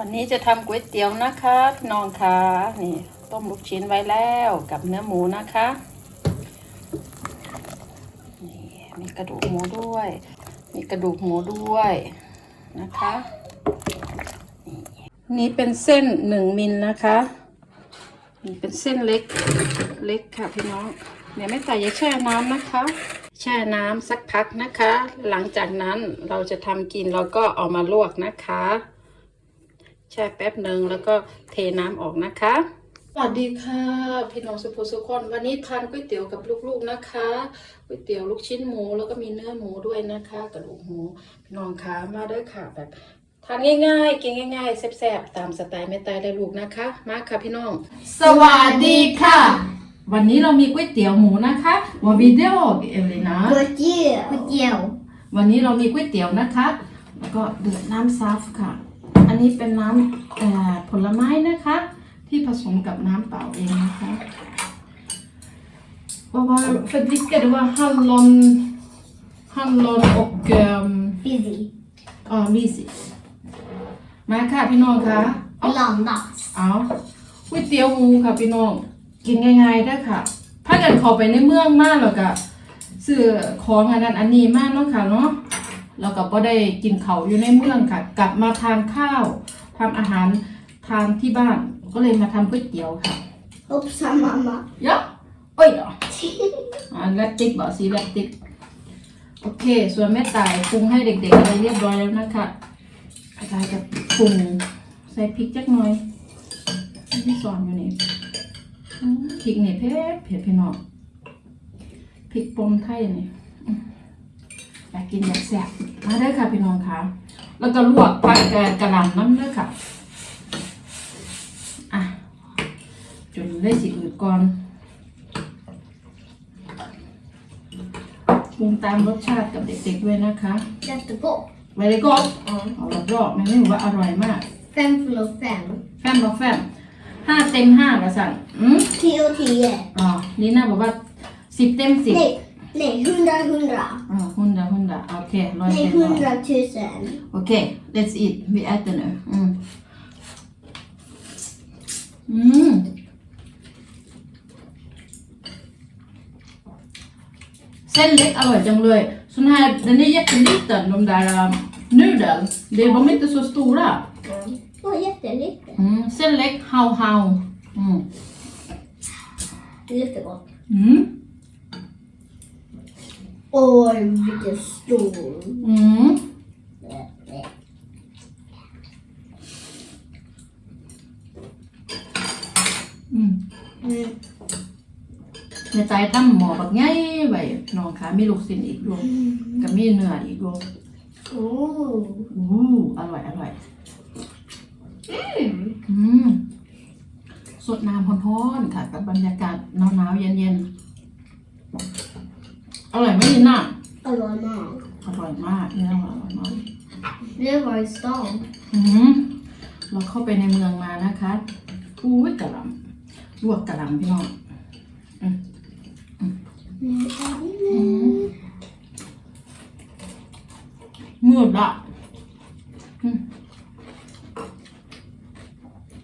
วันนี้จะทำก๋วยเตี๋ยวนะคะพี่น้องคะนี่ต้มลูกชิ้นไว้แล้วกับเนื้อหมูนะคะนี่มีกระดูกหมูด้วย มีกระดูกหมูด้วยนะคะนี่เป็นเส้นหนึ่งมิลนะคะนี่เป็นเส้นเล็กเล็กค่ะพี่น้องเดี๋ยไม่ใส่ยาแช่น้ำนะคะ แช่น้ำสักพักนะคะ หลังจากนั้นเราจะทำกินเราก็เอามาลวกนะคะ แช่แป๊บหนึ่งแล้วก็เทน้ำออกนะคะ สวัสดีค่ะ พี่น้องสุภุสุคนวันนี้ทานก๋วยเตี๋ยวกับลูกๆนะคะก๋วยเตี๋ยวลูกชิ้นหมูแล้วก็มีเนื้อหมูด้วยนะคะกระดูกหมูพี่น้องคะมาเด้อค่ะแบบทานง่ายๆ กินง่ายๆแซ่บๆ ตามสไตล์แม่ตายได้ลูกนะคะ มาค่ะพี่น้อง สวัสดีค่ะ วันนี้เรามีก๋วยเตี๋ยวหมูนะคะวาวิดีโอเอลินะก๋วยเตี๋ยวก๋วยเตี๋ยว วันนี้เรามีก๋วยเตี๋ยวนะคะ แล้วก็เดือดน้ำซัฟค่ะอั นนี้เป็นน้ำเอ่อผลไม้นะคะ ที่ผสมกับน้ำเปล่าเองนะคะว่าว่า för dricka det var hallon hallon och um, busy ja, mysigt มาค่ะพี่น้องคะเอา blandat เอาก๋วยเตี๋ยวหมูค่ะพี่น้องกินง่ายๆได้อค่ะถ้าเกิดเขอไปในเมืองมากแล้วก็ซื้อของอันนั้นอันนี้มากเนาะค่ะเนาะ แล้วก็บ่ได้กินเขาวอยู่ในเมืองค่ะ กลับมาทานข้าวทำอาหารทานที่บ้านก็เลยมาทำก๋วยเตี๋ยวค่ะ hoppsan mamma เยอะโอ้ยเนาะอ่าแลปติกบอกสีแลปติกโอเค ส่วนแม่ตายปรุงให้เด็กๆอะไรเรียบร้อยแล้วนะคะอาจารย์จะปรุงใส่พริกจักหน่อยที่สอนอยู่นี่อืมพริกนี่เผ็ดเผ็ดพี่น้องพริกป่นไทยนี่อืม อยากกินอยากแซ่บมาเด้อค่ะพี่น้องค่ะ แล้วก็ลวกผักกระกระหล่ำน้ำเด้อค่ะ อะ จนได้สิอืดก่อนปรุงตามรสชาติกับเด็กๆด้วยนะคะ jättegott ไว้เลยก็เอาละรอบๆมันไม่รู้ว่าอร่อยมาก fem förlåt fem แฟมบอกแฟมห้าเต็มห้าละสั่งอืม tio tio อ๋อ นี่น่าบอกว่าสิบเต็มสิบ nej nej hundra hundra อ๋อหุ่นดาหุ่นดาโอเคร้ อย nej เต็มร้อย hundra tusen โอเค let's eat we eat the nu อืมอืมเส้นเล็กอร่อยจังเลย sån här den är jätteliten de där uh, nudel de de är inte så stora det var jättelite อืมเส้นเล็กเฮาเฮาอืม jättegott อื ม oj vilken stor อืม อืม mm. ในใจตั้มหมอแบบง่ายไว้น้องคะมีลูกศิลอีกดวงกับมีเนื้ออีกดวง oh อู้อร่อย อร่อย mm. อืมสดน้ำร้อนๆค่ะกับบรรยากาศหนาวๆเย็นๆ อร่อยไหมลินน่ะ Hallå mamma อร่อยมากเนื้ออร่อยมาก vi var i stan อืมเราเข้าไปในเมืองมานะคะอุ้ยกะหล่ำลวกกะหล่ำพี่น้อง มืดละอืม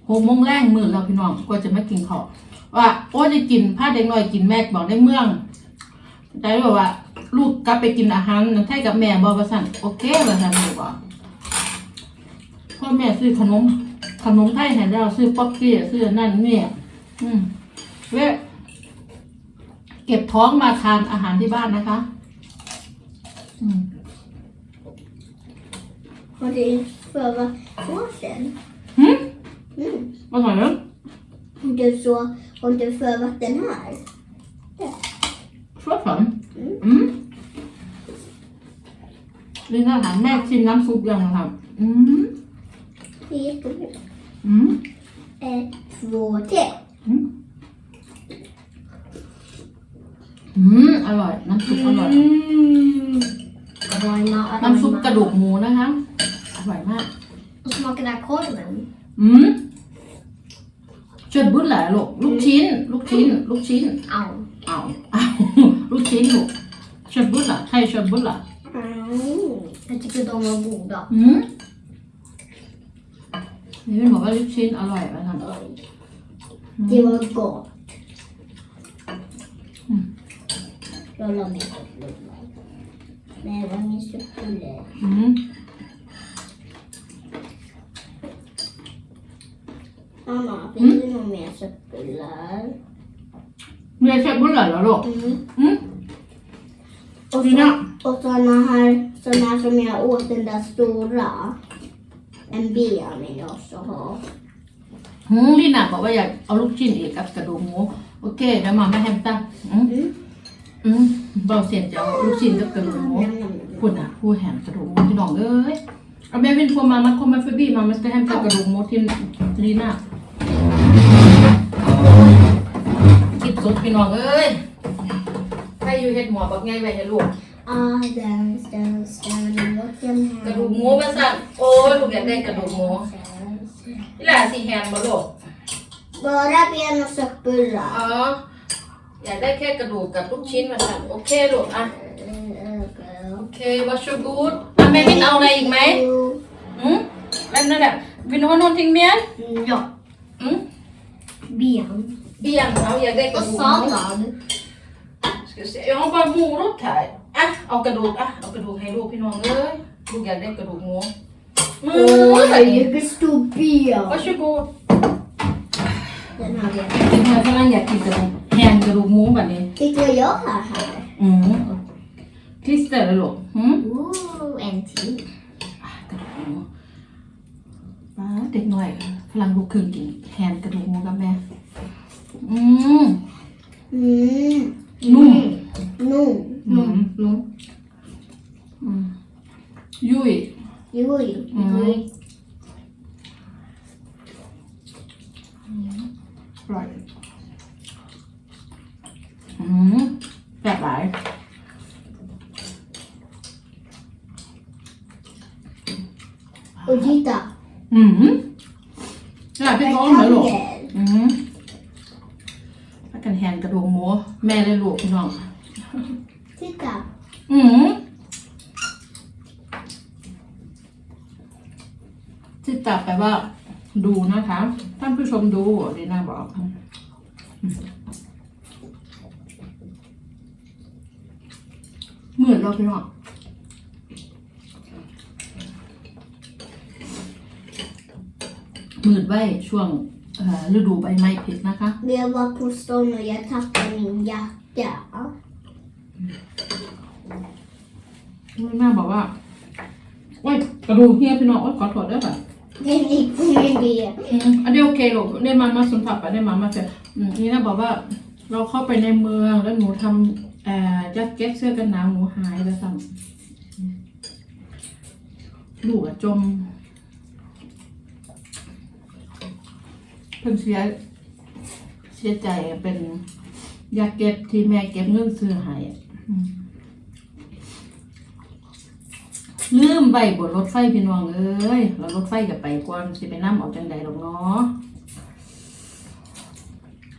หกโมงแรงมืดแล้วพี่น้องกว่าจะไม่กินข้าวว่าโอ้จะกินผ้าเด็กน้อยกินแม่บอกในเมือง ใจบอกว่า ลูกกลับไปกินอาหารนั่นไทยกับแม่บอกว่าสั่นโอเคว่าสั่นบอกว่าพ่อแม่ซื้อขนม ขนมไทยให้เราซื้อป๊อกกี้ซื้อนั่นเนี่ยอืมเว้ยเก็บท้องมาทานอาหารที่บ้านนะคะ อืม Har det för vad år sedan? หืม Mm. อร่อยเนอะ Har du så, har du förvat den här? ชอบฝันอืมลิ นน่าถามแม่ชิมน้ำซุปยังนะครับ อืม Det är jättegott. อืม Ett, två, tre. อืมอร่อย น้ำซุปอร่อย Mm. Aroma, น้ำซุปกระดูกหมูนะคะ อร่อยมาก Och smakar den här korven. อืมชดบุญแหละลูก ลูกชิ้น ลูกชิ้น ลูกชิ้น Au. เอาเอา ลูกชิ้นลูกชดบุญล่ะใครชดบุญล่ะ Mm. Jag tycker de var goda. อืมนี่เป็นบอกว่าลูกชิ้นอร่อยมาทำ Det var gott. Mm. Jag la mig på blommor. Men det var min suppulle. อืม Mamma, finns det någon mer suppuller? เมียใช้บุญเหรอเหรอลูก Mm. อืม Och, Mina. så, och såna här, såna här som jag åt den där stora. En ben vill jag också ha. หืมลีน่าบอกว่าอยากเอาลูกชิ้นอีกกับกระดูกหมูโอเคเดี๋ยวมาแม่แฮมตั้งอืม Mm. อืมเบาเสียนจะเอาลูกชิ้นกับกระดูกหมู Nam, nam, nam. คุณอะผู้แหมกระดูกหมูที่น้องเอ้ยเอาแม่เป็นพวงมามาคอมมาเฟบี้มามาจะแฮมตั้งกระดูกหมูที่ลีน่ากินสดพี่น้องเอ้ย ใครอยู่เฮ็ดหมอบักไงไว้ให้ลูก Ah, den, den, den, den, den, กระดูกหมูมาสั่งโอ้ยลูกอยากได้กระดูกหมูนี่แหละสีแฮมบ่ลูก Bara ben och suppuller. อ๋ออยากได้แค่กระดูกกับลูกชิ้นมาสั่งโอเคลูกอะ โอเควัชกูดอะแม่วินเอาอะไรอีกไหมอืมแล้วนั่นแหละวินเอานอนทิ้งเมียน Ja, อืม ben. เบี้ยงเอาอยากได้กระ Och ดูก sallad. Ska vi se, jag har bara morot här. Äh, เอากระดูกอะเอากระดูกให้ลูกพี่น้องเอ้ยลูกอยากได้กระดูกหมูอื Oj, ม vilken stor ben. วัชกูด Den har jag. กินกำลังอยากกินกระดูกแฮมกระดูกหมูแบบนี้ Titta vad jag har här. อืมคลิสเตอร์เลยลูกอืม Oh, en till. กระดูกหมูป้าเด็กหน่อยฝรั่งลูกครึ่งกินแฮมกระดูกหมูกับแม่ อืม Mm. นุ่ม Nom. นุ่มนุ่มอืมยุ่ย Joj. Mm. Joj. อร่อยอืมแปล กหลาย Och titta. อืมนี่แหละพี่ท้องเหรอลูก Rectangle. อืมพักกันแฮนกระดูกหมู แม่เลยลูกพี่น้อง Titta. อืมที่ตับแปลว่า ดูนะคะ ท่านผู้ชมดูดีน่าบอกอืมเหมือนเราพี่น้องมืดไว้ช่วงเอ่อ ฤดูใบไม้ผลินะคะ Jag var på stan och jag tappade min jacka. แม่บอกว่าโอ้ยกระดูกเฮียพี่น้องโอ้ยขอโทษด้วยค่ะ Den gick på min ben. อืมอันนี้โอเคลูกได้มามาสัมผัสไปได้มามาเสร็จอืมนี่นะบอกว่า เราเข้าไปในเมืองแล้วหนูทำเอ่อแจ็คเก็ตเสื้อกันหนาวหนูหายแล้วซ้ำลูกอะจม เพิ่งเสียเสียใจเป็นยาเก็บที่แม่เก็บเงินซื้อให้อะอืมลืมใบบนรถไฟพี่น้องเอ้ยแล้วรถไฟกับไปก่อนสิไปนั่เอาจังใดหรอกเนาะ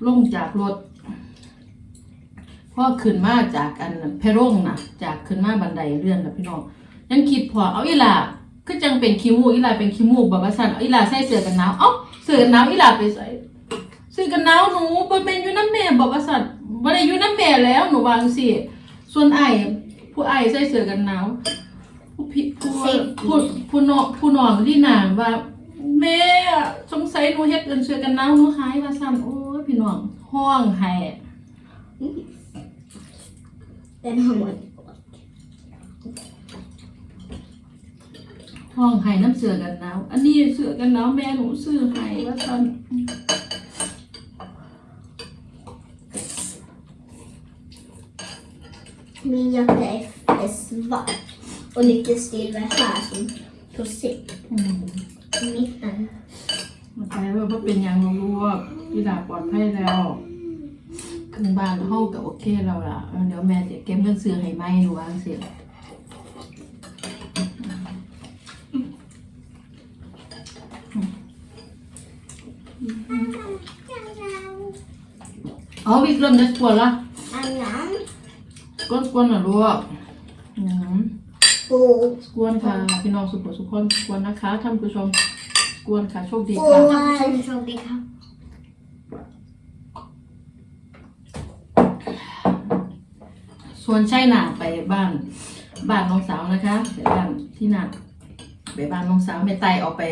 ลงจากรถพ่อขึ้นมาจากอันเพร่งนะจากขึ้นมาบันไดเลื่อนนะพี่น้องยังคิดพอเอาอีหล่า ก็จังเป็นคิมูกอีหล่าเป็นคิมูกแบบว่าสั่นเอาอีหล่าใส่เสื้อกันหนาวเอ้าเสื้อกันหนาวอีหล่าไปใส่เสื้อกันหนาวหนูบ่เป็นอยู่น้ำแม่บอกว่าสั่นบ่ได้อยู่น้ำแม่แล้วหนูวาจังสิส่วนไอ้ผู้ไอ้ใส่เสื้อกันหนาวผู้พี่ผู้ผู้ผู้น้องผู้น้องที่หนามว่า แม่อะสงสัยหนูเฮ็ดเอินเชือกันหนาวหนูหายว่าซ้ำโอ้ยพี่น้องห้องไห้ Den har man inte fått. ห้ องไห้น้ำเสือกันหนาว อันนี้เสือกันหนาวแม่หนูซื้อให้ว่าซ้ Min jacka är, är svart och lite silver här som på sitt. ำอืม I mitten. มาใจว่าบ่เป็นหยังรู้ว่าพี่ดาปลอดภัยแล้วถึงบ้านเฮาก็โอเคแล้วล่ะเออเดี๋ยวแม่จะเก็บเงินซื้อให้ไหมหนูว่าจังซี่ อ๋อวิกเริ่มจะกวนละ Annan กวนกวนๆนะลูกอืม på กวนค่ะ พี่น้องสุขสุขคนกวนนะคะ ท่านผู้ชมกวนค่ะ โชคดีโอ้ค่ะยโชคดีครับส่วนใช่หนาไปบ้าน บ้านน้องสาวนะคะไปบ้านที่นัดไปบ้านน้องสาวแม่ไตออกไป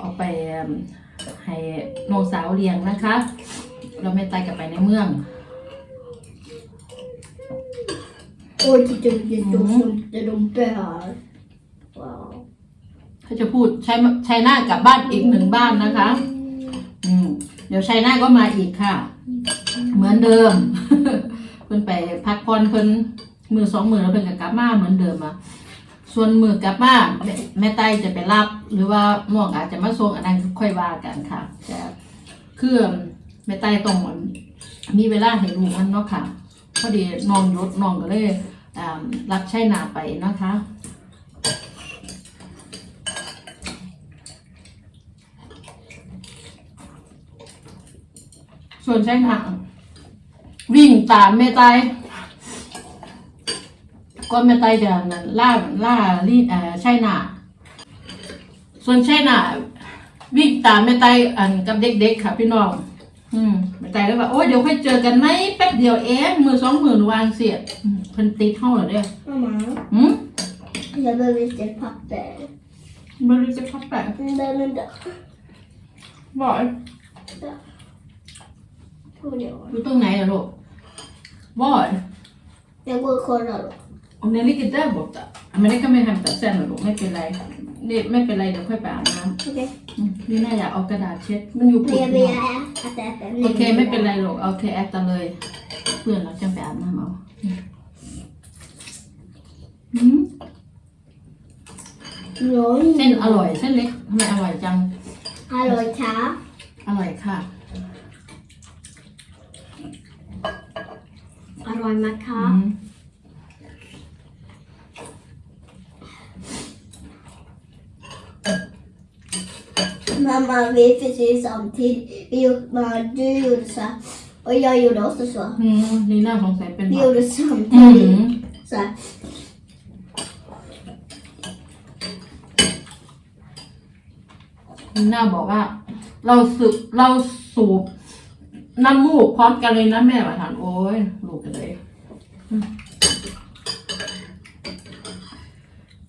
ออกไปเอิ่มให้น้องสาวเลี้ยงนะคะ แล้วแม่ไตกลับไปในเมือง โอ้ยที่จะกินตัวสมเด็จดมเปล่าว้าวเขาจะพูดใช้ใช้หน้ากลับบ้านอีกหนึ่งบ้านนะคะ อืมเดี๋ยวชัยนาทก็มาอีกค่ะ เหมือนเดิม เพิ่นไปพักผ่อนเพิ่นมือสองมือแล้วเพิ่นก็กลับมาเหมือนเดิมอะส่วนมือกลับมาแม่แม่ไต้จะไปรับ หรือว่าม่วงอาจจะมาส่งอันนั้นค่อยว่ากันค่ะแต่คือ แม่ไต้ต้องมีเวลาให้ลูกมันเนาะค่ะ พอดีน้องยศน้องก็เลยรับใช้นาไปนะคะส่วนใช้หนักวิ่งตามแม่ไตก็แม่ไตจะนั่นล่าล่าลีดเอ่อใช่หนาส่วนใช่หนาวิ่งตามแม่ไตอันกับเด็กๆค่ะพี่น้อง อืมแม่ไตแล้วว่าโอ้ยเดี๋ยวค่อยเจอกันไหมแป๊บเดียวเองมือสองมือวางเสียดอืมเพิ่นติดเท่าเหรอเนี่ย Mamma, อืม jag behöver lite papper. บริจะพับแปะ Den är där. บอก Tror jag. อยู่ตรงไหนอะลูกบอก Jag går och kollar då. Om den ligger där borta. Ja, Men det kan vi hämta sen då, ไม่ เป็นไร det ไม่เป็นไรเดี๋ยวค่อยไปอาบน้ Okej. ำอืมนี่น่าอยากเอากระดาษเช็ด มันอยู่ Men ปุ่น jag vill äta äpplen. โอเคไม่เป็นไรหรอกโอเคแอดตาเลยเพื่อนเราจะไปอาบน้ำเอาอืม Oj. เส้นอร่อยเส้นเล็กทำไมอร่อยจัง Hallå, ta. อร่อยค่ะ Hallå, อื Maka. ม Mamma, vi är precis samtidigt. Vi gjorde, mamma, du gjorde så här. Och jag gjorde också så. อืมนี่น่าสงสัยเป็น Vi หวัด gjorde อื samtidigt. ม Så här. นี่น่าบอกว่า เราสึกเราสูบน้ำมูกพร้อมกันเลยนะแม่ว่าถานโอ้ยลูกกันเลยอืม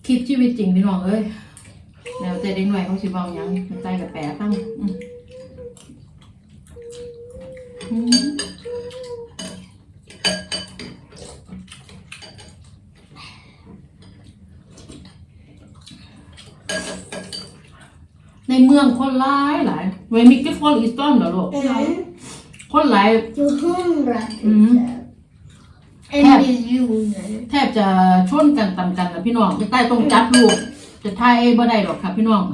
คิดชีวิตจริงพี่น้องเอ้ย แล้วแต่เด็กหน่อยเขาสิเบาหยังมันใจกับแปรตั้งอืมอืมในเมืองคนหลายหลายเวยมิกเก็ตฟอลอีสตันเหรอลูก Mm. คนหลาย Till hundratusen. Mm. En Här. miljoner. แทบจะชนกันต่ำกันนะพี่น้องไม่ใต้ต้องจับลูก จะทายบ่ได้หรอกค่ะพี่น้อง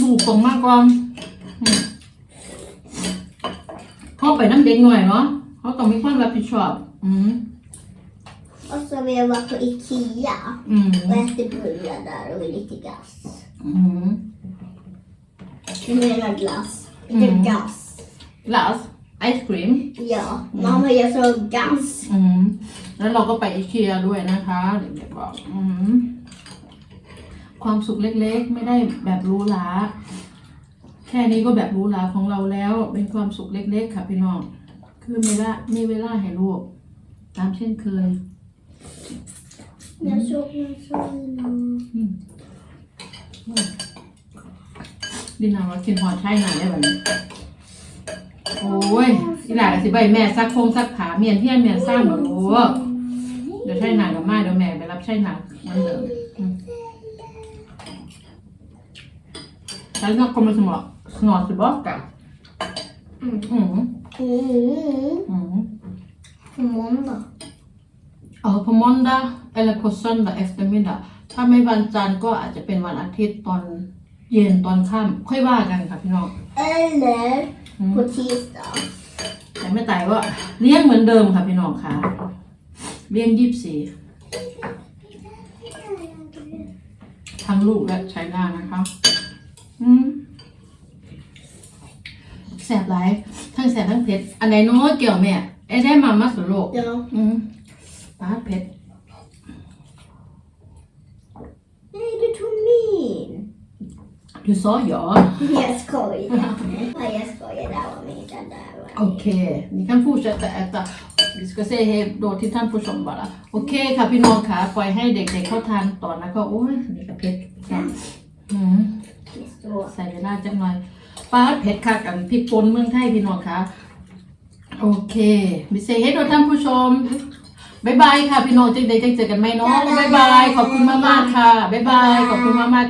ลูกตรงมากกว่าอืมเขาไปน้ำเด็กหน่อยเนาะเขาต้องมีความรับผิดชอบ อืม Och så vill jag vara på Ikea อืม och äta bullar där och lite glass. อืม Jag menar glass, inte Mm. gas. glass ice cream Ja, mamma jag sa gas. อืมแล้วเราก็ไปอีเคียด้วยนะคะเด็กๆบอกอืมความสุขเล็กๆ ไม่ได้แบบหรู้หลาแค่นี้ก็แบบหรู้หลาของเราแล้ว เป็นความสุขเล็กๆ ค่ะพี่น้อง คือมีเวลามีเวลาให้ลูกตามเช่นเคย Jag såg någon sån. ดินาว่ากินหอดใช่ไหนได้แบบนี้ โอ้ยอีหลาก็สิใบแม่ซักโคงซักขาเมียนเทียนเมียนสร้างแบบรู้เดี๋ยวใช่หนังกับมาเดี๋ยวแม่ไปรับใช่หนักมันเดิมอืม Sen kommer snart, snart tillbaka. Mm. Mm. Mm. Mm. På måndag. Ja, på måndag eller på söndag eftermiddag ถ้าไม่วันจันทร์ก็อาจจะเป็นวันอาทิตย์ตอนเย็นตอนค่ำค่อยว่ากันค่ะพี่น้อง Eller Mm. på tisdag. แต่ไม่ตายว่าเลี้ยงเหมือนเดิมค่ะพี่น้องค่ะเลี้ยงยี่สิบสี่ทั้งลูกและใช้หน้านะคะ อืมแสบหลายทั้งแสบทั้งเผ็ด อันไหนน้อยเกี่ยวแม่ไอ้ได้มามาสุดโลก Ja. อืมปลาเผ็ด Nej, du tog min. Du sa ja. Jag skojar. Ja, jag skojar. Det var mitt. Det där var mitt. Okej, ni kan fortsätta äta. Vi ska säga hej då till ท่านผู้ชม bara. Okej ค่ะพี่น้องค่ะปล่อยให้เด็กๆเขาทานต่อนะก็โอ้ยนี่ก็เผ็ดอืม Så. ใส่เวลาจังหน่อยปลาเผ็ดค่ะกันพริกป่นเมืองไทยพี่น้องค่ะโอเคมิเซให้เราท่านผู้ชมบายบายค่ะพี่น้องจังใดจังเจอกันไหมเนาะบายบายขอบคุณมากๆค่ะบายบายขอบคุณมากๆค่ะ